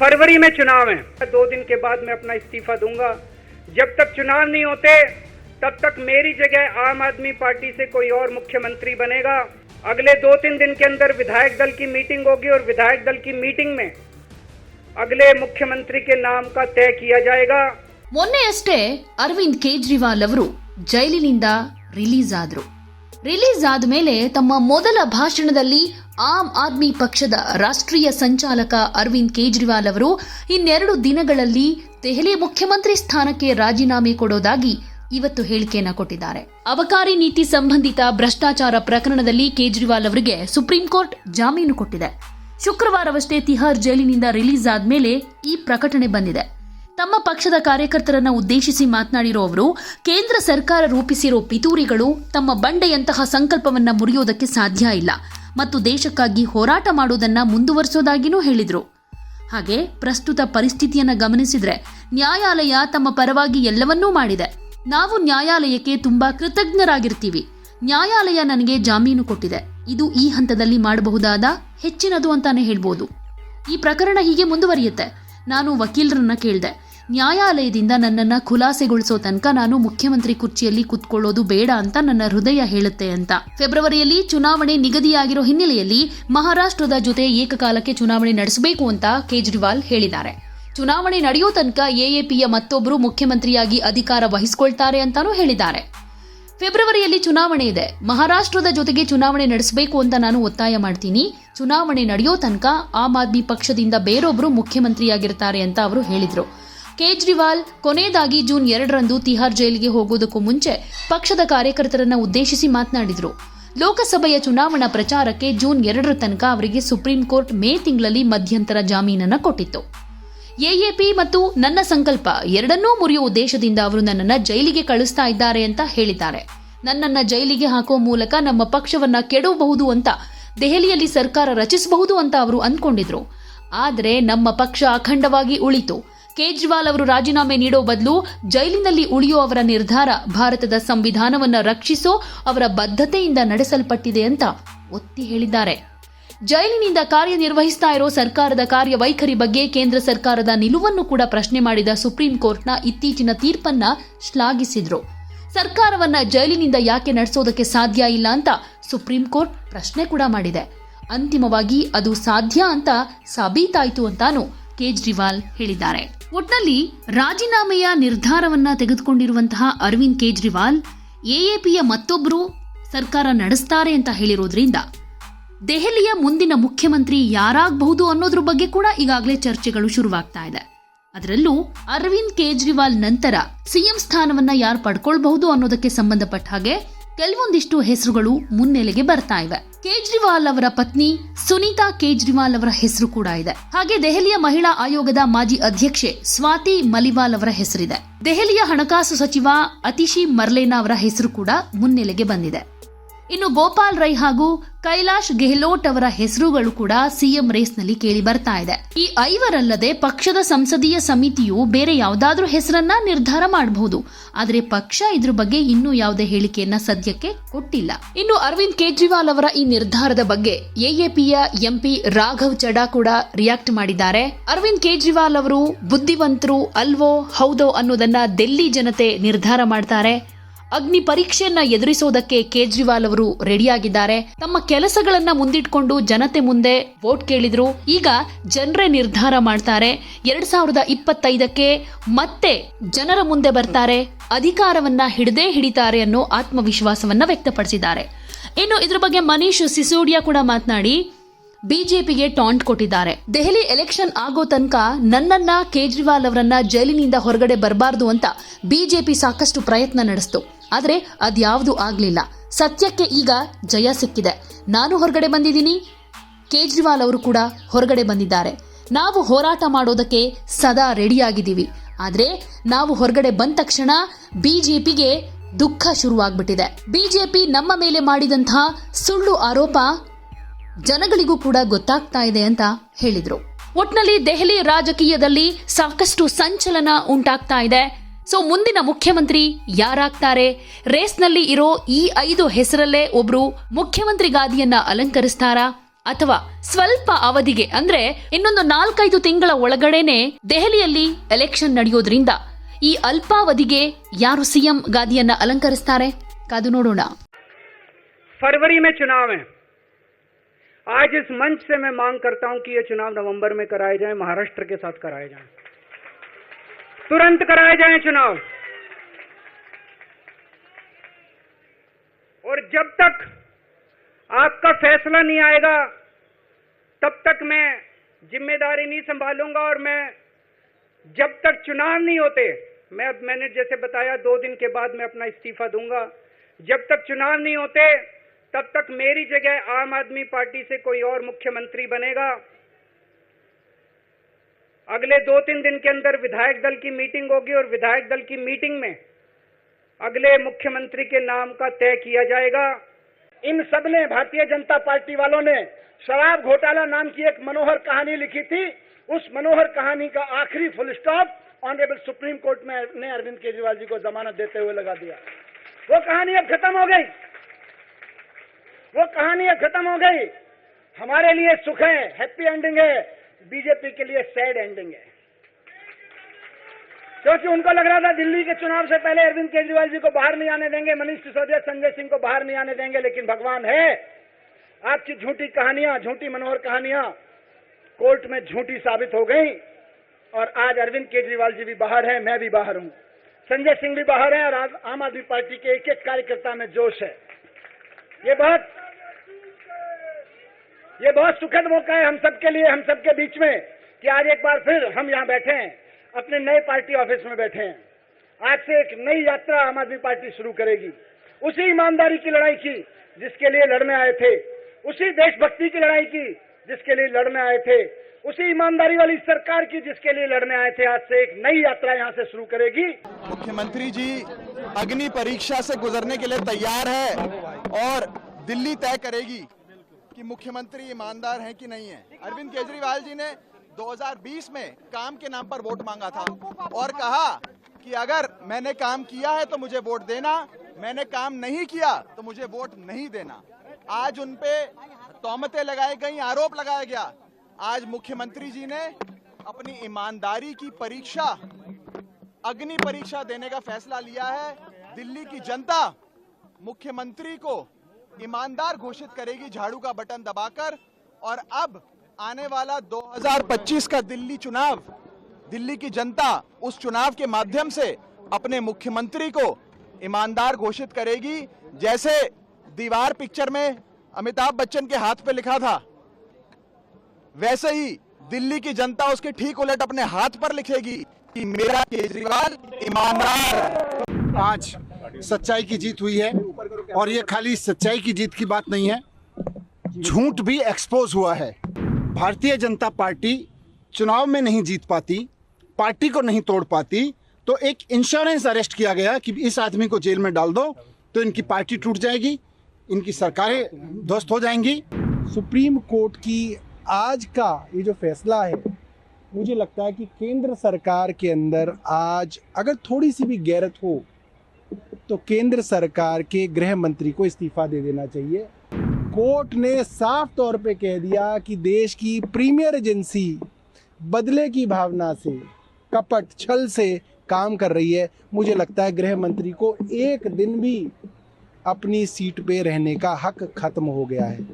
फरवरी में चुनाव है दो दिन के बाद मैं अपना इस्तीफा दूंगा जब तक चुनाव नहीं होते तब तक मेरी जगह आम आदमी पार्टी से कोई और मुख्यमंत्री बनेगा अगले दो तीन दिन के अंदर विधायक दल की मीटिंग होगी और विधायक दल की मीटिंग में अगले मुख्यमंत्री के नाम का तय किया जाएगा ಮೊನ್ನೆಯಷ್ಟೇ ಅರವಿಂದ್ ಕೇಜ್ರಿವಾಲ್ ಅವರು ಜೈಲಿನಿಂದ ರಿಲೀಸ್ ಆದ್ರು ರಿಲೀಸ್ ಆದ ಮೇಲೆ ತಮ್ಮ ಮೊದಲ ಭಾಷಣದಲ್ಲಿ ಆಮ್ ಆದ್ಮಿ ಪಕ್ಷದ ರಾಷ್ಟ್ರೀಯ ಸಂಚಾಲಕ ಅರವಿಂದ್ ಕೇಜ್ರಿವಾಲ್ ಅವರು ಇನ್ನೆರಡು ದಿನಗಳಲ್ಲಿ ದೆಹಲಿ ಮುಖ್ಯಮಂತ್ರಿ ಸ್ಥಾನಕ್ಕೆ ರಾಜೀನಾಮೆ ಕೊಡೋದಾಗಿ ಇವತ್ತು ಹೇಳಿಕೆಯನ್ನ ಕೊಟ್ಟಿದ್ದಾರೆ. ಅಬಕಾರಿ ನೀತಿ ಸಂಬಂಧಿತ ಭ್ರಷ್ಟಾಚಾರ ಪ್ರಕರಣದಲ್ಲಿ ಕೇಜ್ರಿವಾಲ್ ಅವರಿಗೆ ಸುಪ್ರೀಂ ಕೋರ್ಟ್ ಜಾಮೀನು ಕೊಟ್ಟಿದೆ. ಶುಕ್ರವಾರವಷ್ಟೇ ತಿಹಾರ್ ಜೈಲಿನಿಂದ ರಿಲೀಸ್ ಆದ್ಮೇಲೆ ಈ ಪ್ರಕಟಣೆ ಬಂದಿದೆ. ತಮ್ಮ ಪಕ್ಷದ ಕಾರ್ಯಕರ್ತರನ್ನ ಉದ್ದೇಶಿಸಿ ಮಾತನಾಡಿರೋ ಅವರು ಕೇಂದ್ರ ಸರ್ಕಾರ ರೂಪಿಸಿರೋ ಪಿತೂರಿಗಳು ತಮ್ಮ ಬಂಡೆಯಂತಹ ಸಂಕಲ್ಪವನ್ನ ಮುರಿಯೋದಕ್ಕೆ ಸಾಧ್ಯ ಇಲ್ಲ ಮತ್ತು ದೇಶಕ್ಕಾಗಿ ಹೋರಾಟ ಮಾಡೋದನ್ನ ಮುಂದುವರಿಸೋದಾಗಿನೂ ಹೇಳಿದರು. ಹಾಗೆ ಪ್ರಸ್ತುತ ಪರಿಸ್ಥಿತಿಯನ್ನ ಗಮನಿಸಿದ್ರೆ ನ್ಯಾಯಾಲಯ ತಮ್ಮ ಪರವಾಗಿ ಎಲ್ಲವನ್ನೂ ಮಾಡಿದೆ. ನಾವು ನ್ಯಾಯಾಲಯಕ್ಕೆ ತುಂಬಾ ಕೃತಜ್ಞರಾಗಿರ್ತೀವಿ. ನ್ಯಾಯಾಲಯ ನನಗೆ ಜಾಮೀನು ಕೊಟ್ಟಿದೆ. ಇದು ಈ ಹಂತದಲ್ಲಿ ಮಾಡಬಹುದಾದ ಹೆಚ್ಚಿನದು ಅಂತಾನೆ ಹೇಳ್ಬೋದು. ಈ ಪ್ರಕರಣ ಹೀಗೆ ಮುಂದುವರಿಯುತ್ತೆ. ನಾನು ವಕೀಲರನ್ನ ಕೇಳಿದೆ. ನ್ಯಾಯಾಲಯದಿಂದ ನನ್ನನ್ನು ಖುಲಾಸೆಗೊಳಿಸೋ ತನಕ ನಾನು ಮುಖ್ಯಮಂತ್ರಿ ಕುರ್ಚಿಯಲ್ಲಿ ಕುತ್ಕೊಳ್ಳೋದು ಬೇಡ ಅಂತ ನನ್ನ ಹೃದಯ ಹೇಳುತ್ತೆ ಅಂತ. ಫೆಬ್ರವರಿಯಲ್ಲಿ ಚುನಾವಣೆ ನಿಗದಿಯಾಗಿರೋ ಹಿನ್ನೆಲೆಯಲ್ಲಿ ಮಹಾರಾಷ್ಟ್ರದ ಜೊತೆ ಏಕಕಾಲಕ್ಕೆ ಚುನಾವಣೆ ನಡೆಸಬೇಕು ಅಂತ ಕೇಜ್ರಿವಾಲ್ ಹೇಳಿದ್ದಾರೆ. ಚುನಾವಣೆ ನಡೆಯೋ ತನಕ ಎಎಪಿಯ ಮತ್ತೊಬ್ಬರು ಮುಖ್ಯಮಂತ್ರಿಯಾಗಿ ಅಧಿಕಾರ ವಹಿಸಿಕೊಳ್ತಾರೆ ಅಂತಾನೂ ಹೇಳಿದ್ದಾರೆ. ಫೆಬ್ರವರಿಯಲ್ಲಿ ಚುನಾವಣೆ ಇದೆ. ಮಹಾರಾಷ್ಟ್ರದ ಜೊತೆಗೆ ಚುನಾವಣೆ ನಡೆಸಬೇಕು ಅಂತ ನಾನು ಒತ್ತಾಯ ಮಾಡ್ತೀನಿ. ಚುನಾವಣೆ ನಡೆಯೋ ತನಕ ಆಮ್ ಆದ್ಮಿ ಪಕ್ಷದಿಂದ ಬೇರೊಬ್ಬರು ಮುಖ್ಯಮಂತ್ರಿಯಾಗಿರ್ತಾರೆ ಅಂತ ಅವರು ಹೇಳಿದರು. ಕೇಜ್ರಿವಾಲ್ ಕೊನೆಯದಾಗಿ ಜೂನ್ ಎರಡರಂದು ತಿಹಾರ್ ಜೈಲಿಗೆ ಹೋಗೋದಕ್ಕೂ ಮುಂಚೆ ಪಕ್ಷದ ಕಾರ್ಯಕರ್ತರನ್ನು ಉದ್ದೇಶಿಸಿ ಮಾತನಾಡಿದರು. ಲೋಕಸಭೆಯ ಚುನಾವಣಾ ಪ್ರಚಾರಕ್ಕೆ ಜೂನ್ ಎರಡರ ತನಕ ಅವರಿಗೆ ಸುಪ್ರೀಂ ಕೋರ್ಟ್ ಮೇ ತಿಂಗಳಲ್ಲಿ ಮಧ್ಯಂತರ ಜಾಮೀನನ್ನು ಕೊಟ್ಟಿತ್ತು. ಎಎಪಿ ಮತ್ತು ನನ್ನ ಸಂಕಲ್ಪ ಎರಡನ್ನೂ ಮುರಿಯುವ ಉದ್ದೇಶದಿಂದ ಅವರು ನನ್ನನ್ನು ಜೈಲಿಗೆ ಕಳಿಸ್ತಾ ಇದ್ದಾರೆ ಅಂತ ಹೇಳಿದ್ದಾರೆ. ನನ್ನನ್ನ ಜೈಲಿಗೆ ಹಾಕೋ ಮೂಲಕ ನಮ್ಮ ಪಕ್ಷವನ್ನ ಕೆಡವಬಹುದು ಅಂತ ದೆಹಲಿಯಲ್ಲಿ ಸರ್ಕಾರ ರಚಿಸಬಹುದು ಅಂತ ಅವರು ಅಂದ್ಕೊಂಡಿದ್ರು. ಆದರೆ ನಮ್ಮ ಪಕ್ಷ ಅಖಂಡವಾಗಿ ಉಳಿತು. ಕೇಜ್ರಿವಾಲ್ ಅವರು ರಾಜೀನಾಮೆ ನೀಡೋ ಬದಲು ಜೈಲಿನಲ್ಲಿ ಉಳಿಯೋ ಅವರ ನಿರ್ಧಾರ ಭಾರತದ ಸಂವಿಧಾನವನ್ನು ರಕ್ಷಿಸೋ ಅವರ ಬದ್ಧತೆಯಿಂದ ನಡೆಸಲ್ಪಟ್ಟಿದೆ ಅಂತ ಒತ್ತಿ ಹೇಳಿದ್ದಾರೆ. ಜೈಲಿನಿಂದ ಕಾರ್ಯನಿರ್ವಹಿಸ್ತಾ ಇರೋ ಸರ್ಕಾರದ ಕಾರ್ಯವೈಖರಿ ಬಗ್ಗೆ ಕೇಂದ್ರ ಸರ್ಕಾರದ ನಿಲುವನ್ನು ಕೂಡ ಪ್ರಶ್ನೆ ಮಾಡಿದ ಸುಪ್ರೀಂ ಕೋರ್ಟ್ನ ಇತ್ತೀಚಿನ ತೀರ್ಪನ್ನ ಶ್ಲಾಘಿಸಿದ್ರು. ಸರ್ಕಾರವನ್ನ ಜೈಲಿನಿಂದ ಯಾಕೆ ನಡೆಸೋದಕ್ಕೆ ಸಾಧ್ಯ ಇಲ್ಲ ಅಂತ ಸುಪ್ರೀಂ ಕೋರ್ಟ್ ಪ್ರಶ್ನೆ ಕೂಡ ಮಾಡಿದೆ. ಅಂತಿಮವಾಗಿ ಅದು ಸಾಧ್ಯ ಅಂತ ಸಾಬೀತಾಯಿತು ಅಂತಾನು ಕೇಜ್ರಿವಾಲ್ ಹೇಳಿದ್ದಾರೆ. ಒಟ್ನಲ್ಲಿ ರಾಜೀನಾಮೆಯ ನಿರ್ಧಾರವನ್ನ ತೆಗೆದುಕೊಂಡಿರುವಂತಹ ಅರವಿಂದ್ ಕೇಜ್ರಿವಾಲ್ ಎಎಪಿಯ ಮತ್ತೊಬ್ಬರು ಸರ್ಕಾರ ನಡೆಸ್ತಾರೆ ಅಂತ ಹೇಳಿರೋದ್ರಿಂದ ದೆಹಲಿಯ ಮುಂದಿನ ಮುಖ್ಯಮಂತ್ರಿ ಯಾರಾಗಬಹುದು ಅನ್ನೋದ್ರ ಬಗ್ಗೆ ಕೂಡ ಈಗಾಗಲೇ ಚರ್ಚೆಗಳು ಶುರುವಾಗ್ತಾ ಇದೆ. ಅದರಲ್ಲೂ ಅರವಿಂದ್ ಕೇಜ್ರಿವಾಲ್ ನಂತರ ಸಿಎಂ ಸ್ಥಾನವನ್ನ ಯಾರು ಪಡ್ಕೊಳ್ಬಹುದು ಅನ್ನೋದಕ್ಕೆ ಸಂಬಂಧಪಟ್ಟ ಹಾಗೆ ಕೆಲವೊಂದಿಷ್ಟು ಹೆಸರುಗಳು ಮುನ್ನೆಲೆಗೆ ಬರ್ತಾ ಇವೆ. ಕೇಜ್ರಿವಾಲ್ ಅವರ ಪತ್ನಿ ಸುನೀತಾ ಕೇಜ್ರಿವಾಲ್ ಅವರ ಹೆಸರು ಕೂಡ ಇದೆ. ಹಾಗೆ ದೆಹಲಿಯ ಮಹಿಳಾ ಆಯೋಗದ ಮಾಜಿ ಅಧ್ಯಕ್ಷೆ ಸ್ವಾತಿ ಮಲಿವಾಲ್ ಅವರ ಹೆಸರಿದೆ. ದೆಹಲಿಯ ಹಣಕಾಸು ಸಚಿವ ಅತಿಶಿ ಮರ್ಲೇನಾ ಅವರ ಹೆಸರು ಕೂಡ ಮುನ್ನೆಲೆಗೆ ಬಂದಿದೆ. ಇನ್ನು ಗೋಪಾಲ್ ರೈ ಹಾಗೂ ಕೈಲಾಶ್ ಗೆಹ್ಲೋಟ್ ಅವರ ಹೆಸರುಗಳು ಕೂಡ ಸಿಎಂ ರೇಸ್ನಲ್ಲಿ ಕೇಳಿ ಬರ್ತಾ ಇದೆ. ಈ ಐವರಲ್ಲದೆ ಪಕ್ಷದ ಸಂಸದೀಯ ಸಮಿತಿಯು ಬೇರೆ ಯಾವುದಾದ್ರೂ ಹೆಸರನ್ನ ನಿರ್ಧಾರ ಮಾಡಬಹುದು ಆದರೆ ಪಕ್ಷ ಇದ್ರ ಬಗ್ಗೆ ಇನ್ನೂ ಯಾವುದೇ ಹೇಳಿಕೆಯನ್ನ ಸದ್ಯಕ್ಕೆ ಕೊಟ್ಟಿಲ್ಲ. ಇನ್ನು ಅರವಿಂದ್ ಕೇಜ್ರಿವಾಲ್ ಅವರ ಈ ನಿರ್ಧಾರದ ಬಗ್ಗೆ ಎಎಪಿಯ ಎಂಪಿ ರಾಘವ್ ಚಡಾ ಕೂಡ ರಿಯಾಕ್ಟ್ ಮಾಡಿದ್ದಾರೆ. ಅರವಿಂದ್ ಕೇಜ್ರಿವಾಲ್ ಅವರು ಬುದ್ಧಿವಂತರು ಅಲ್ವೋ ಹೌದೋ ಅನ್ನೋದನ್ನ ದೆಲ್ಲಿ ಜನತೆ ನಿರ್ಧಾರ ಮಾಡ್ತಾರೆ. ಅಗ್ನಿ ಪರೀಕ್ಷೆಯನ್ನ ಎದುರಿಸೋದಕ್ಕೆ ಕೇಜ್ರಿವಾಲ್ ಅವರು ರೆಡಿಯಾಗಿದ್ದಾರೆ. ತಮ್ಮ ಕೆಲಸಗಳನ್ನ ಮುಂದಿಟ್ಕೊಂಡು ಜನತೆ ಮುಂದೆ ವೋಟ್ ಕೇಳಿದ್ರು. ಈಗ ಜನರೇ ನಿರ್ಧಾರ ಮಾಡ್ತಾರೆ. ಎರಡ್ ಸಾವಿರದ ಇಪ್ಪತ್ತೈದಕ್ಕೆ ಮತ್ತೆ ಜನರ ಮುಂದೆ ಬರ್ತಾರೆ. ಅಧಿಕಾರವನ್ನ ಹಿಡದೇ ಹಿಡಿತಾರೆ ಅನ್ನೋ ಆತ್ಮವಿಶ್ವಾಸವನ್ನ ವ್ಯಕ್ತಪಡಿಸಿದ್ದಾರೆ. ಇನ್ನು ಇದ್ರ ಬಗ್ಗೆ ಮನೀಶ್ ಸಿಸೋಡಿಯಾ ಕೂಡ ಮಾತನಾಡಿ. ಬಿಜೆಪಿಗೆ ಟಾಂಟ್ ಕೊಟ್ಟಿದ್ದಾರೆ. ದೆಹಲಿ ಎಲೆಕ್ಷನ್ ಆಗೋ ತನಕ ನನ್ನನ್ನ ಕೇಜ್ರಿವಾಲ್ ಅವರನ್ನ ಜೈಲಿನಿಂದ ಹೊರಗಡೆ ಬರಬಾರ್ದು ಅಂತ ಬಿಜೆಪಿ ಸಾಕಷ್ಟು ಪ್ರಯತ್ನ ನಡೆಸ್ತು. ಆದ್ರೆ ಅದ್ಯಾವುದು ಆಗಲಿಲ್ಲ. ಸತ್ಯಕ್ಕೆ ಈಗ ಜಯ ಸಿಕ್ಕಿದೆ. ನಾನು ಹೊರಗಡೆ ಬಂದಿದ್ದೀನಿ. ಕೇಜ್ರಿವಾಲ್ ಅವರು ಕೂಡ ಹೊರಗಡೆ ಬಂದಿದ್ದಾರೆ. ನಾವು ಹೋರಾಟ ಮಾಡೋದಕ್ಕೆ ಸದಾ ರೆಡಿಯಾಗಿದ್ದೀವಿ. ಆದರೆ ನಾವು ಹೊರಗಡೆ ಬಂದ ತಕ್ಷಣ ಬಿಜೆಪಿಗೆ ದುಃಖ ಶುರುವಾಗ್ಬಿಟ್ಟಿದೆ. ಬಿಜೆಪಿ ನಮ್ಮ ಮೇಲೆ ಮಾಡಿದಂತಹ ಸುಳ್ಳು ಆರೋಪ ಜನಗಳಿಗೂ ಕೂಡ ಗೊತ್ತಾಗ್ತಾ ಇದೆ ಅಂತ ಹೇಳಿದ್ರು. ಒಟ್ನಲ್ಲಿ ದೆಹಲಿ ರಾಜಕೀಯದಲ್ಲಿ ಸಾಕಷ್ಟು ಸಂಚಲನ ಉಂಟಾಗ್ತಾ ಇದೆ. ಸೊ ಮುಂದಿನ ಮುಖ್ಯಮಂತ್ರಿ ಯಾರಾಗ್ತಾರೆ ರೇಸ್ನಲ್ಲಿ ಇರೋ ಈ ಐದು ಹೆಸರಲ್ಲೇ ಒಬ್ರು ಮುಖ್ಯಮಂತ್ರಿ ಗಾದಿಯನ್ನ ಅಲಂಕರಿಸ್ತಾರಾ ಅಥವಾ ಸ್ವಲ್ಪ ಅವಧಿಗೆ ಅಂದ್ರೆ ಇನ್ನೊಂದು ನಾಲ್ಕೈದು ತಿಂಗಳ ಒಳಗಡೆನೆ ದೆಹಲಿಯಲ್ಲಿ ಎಲೆಕ್ಷನ್ ನಡೆಯೋದ್ರಿಂದ ಈ ಅಲ್ಪಾವಧಿಗೆ ಯಾರು ಸಿಎಂ ಗಾದಿಯನ್ನ ಅಲಂಕರಿಸ್ತಾರೆ ಕಾದು ನೋಡೋಣ फरवरी में चुनाव है आज इस मंच से मैं मांग करता हूं कि ये चुनाव नवंबर में कराए जाएं महाराष्ट्र के साथ कराए जाएं तुरंत कराए जाए चुनाव। और जब तक आपका फैसला नहीं आएगा, तब तक मैं ज़िम्मेदारी नहीं संभालूँगा और मैं जब तक चुनाव नहीं होते, मैं अब मैंने जैसे बताया, दो दिन के बाद मैं अपना इस्तीफा दूँगा। जब तक चुनाव नहीं होते, तब तक मेरी जगह आम आदमी पार्टी से कोई और मुख्यमंत्री बनेगा। अगले दो तीन दिन के अंदर विधायक दल की मीटिंग होगी और विधायक दल की मीटिंग में अगले मुख्यमंत्री के नाम का तय किया जाएगा। इन सबने भारतीय जनता पार्टी वालों ने शराब घोटाला नाम की एक मनोहर कहानी लिखी थी। उस मनोहर कहानी का आखिरी full stop honourable supreme court में ने अरविंद केजरीवाल जी को जमानत देते हुए लगा दिया। वो कहानी अब खत्म हो गई। वो कहानी अब खत्म हो गई। हमारे लिए सुख है हैप्पी एंडिंग है। बीजेपी के लिए सैड एंडिंग है। क्योंकि उनको लग रहा था दिल्ली के चुनाव से पहले अरविंद केजरीवाल जी को बाहर नहीं आने देंगे, मनीष सिसोदिया, संजय सिंह को बाहर नहीं आने देंगे, लेकिन भगवान है। आपकी झूठी कहानियाँ, झूठी मनोहर कहानियाँ कोर्ट में झूठी साबित हो गई, और आज अरविंद केजरीवाल जी भी बाहर हैं, मैं भी बाहर हूँ। संजय सिंह भी बाहर हैं, और आज आम आदमी पार्टी के एक एक कार्यकर्ता में जोश है। ये बहुत ये बहुत सुखद मौका है हम सबके लिए, हम सबके बीच में, कि आज एक बार फिर हम यहाँ बैठे हैं, अपने नए पार्टी ऑफ़िस में बैठे हैं। आज से एक नई यात्रा आम आदमी पार्टी शुरू करेगी। उसी ईमानदारी की लड़ाई की जिसके लिए लड़ने आए थे, उसी देशभक्ति की लड़ाई की जिसके लिए लड़ने आए थे, उसी ईमानदारी वाली सरकार की जिसके लिए लड़ने आए थे, आज से एक नई यात्रा यहाँ से शुरू करेगी। मुख्यमंत्री जी, अग्नि परीक्षा से गुजरने के लिए तैयार है और दिल्ली तय करेगी। कि मुख्यमंत्री ईमानदार हैं कि नहीं है? अरविंद केजरीवाल जी ने 2020 में काम के नाम पर वोट मांगा था और कहा कि अगर मैंने काम किया है तो मुझे वोट देना, मैंने काम नहीं किया तो मुझे वोट नहीं देना। आज उन पे तोमतें लगाई गई, आरोप लगाया गया। आज मुख्यमंत्री जी ने अपनी ईमानदारी की परीक्षा, अग्नि परीक्षा देने का फैसला लिया है। दिल्ली की जनता मुख्यमंत्री को ईमानदार घोषित करेगी झाड़ू का बटन दबाकर। और अब आने वाला 2025 का दिल्ली चुनाव, दिल्ली की जनता उस चुनाव के माध्यम से अपने मुख्यमंत्री को ईमानदार घोषित करेगी, जैसे दीवार पिक्चर में अमिताभ बच्चन के हाथ पे लिखा था। वैसे ही दिल्ली की जनता उसके ठीक उलट अपने हाथ पर लिखेगी कि मेरा केजरीवाल ईमानदार। आज सच्चाई की जीत हुई है। और ये खाली सच्चाई की जीत की बात नहीं है। झूठ भी एक्सपोज हुआ है। भारतीय जनता पार्टी चुनाव में नहीं जीत पाती पार्टी को नहीं तोड़ पाती तो एक इंश्योरेंस अरेस्ट किया गया कि इस आदमी को जेल में डाल दो तो इनकी पार्टी टूट जाएगी इनकी सरकारें ध्वस्त हो जाएँगी। सुप्रीम कोर्ट की आज का ये जो फैसला है मुझे लगता है कि केंद्र सरकार के अंदर आज अगर थोड़ी सी भी गैरत हो तो केंद्र सरकार के गृह मंत्री को इस्तीफा दे देना चाहिए। कोर्ट ने साफ़ तौर पे कह दिया कि देश की प्रीमियर एजेंसी बदले की भावना से, कपट, छल से काम कर रही है। मुझे लगता है गृह मंत्री को एक दिन भी अपनी सीट पे रहने का हक खत्म हो गया है।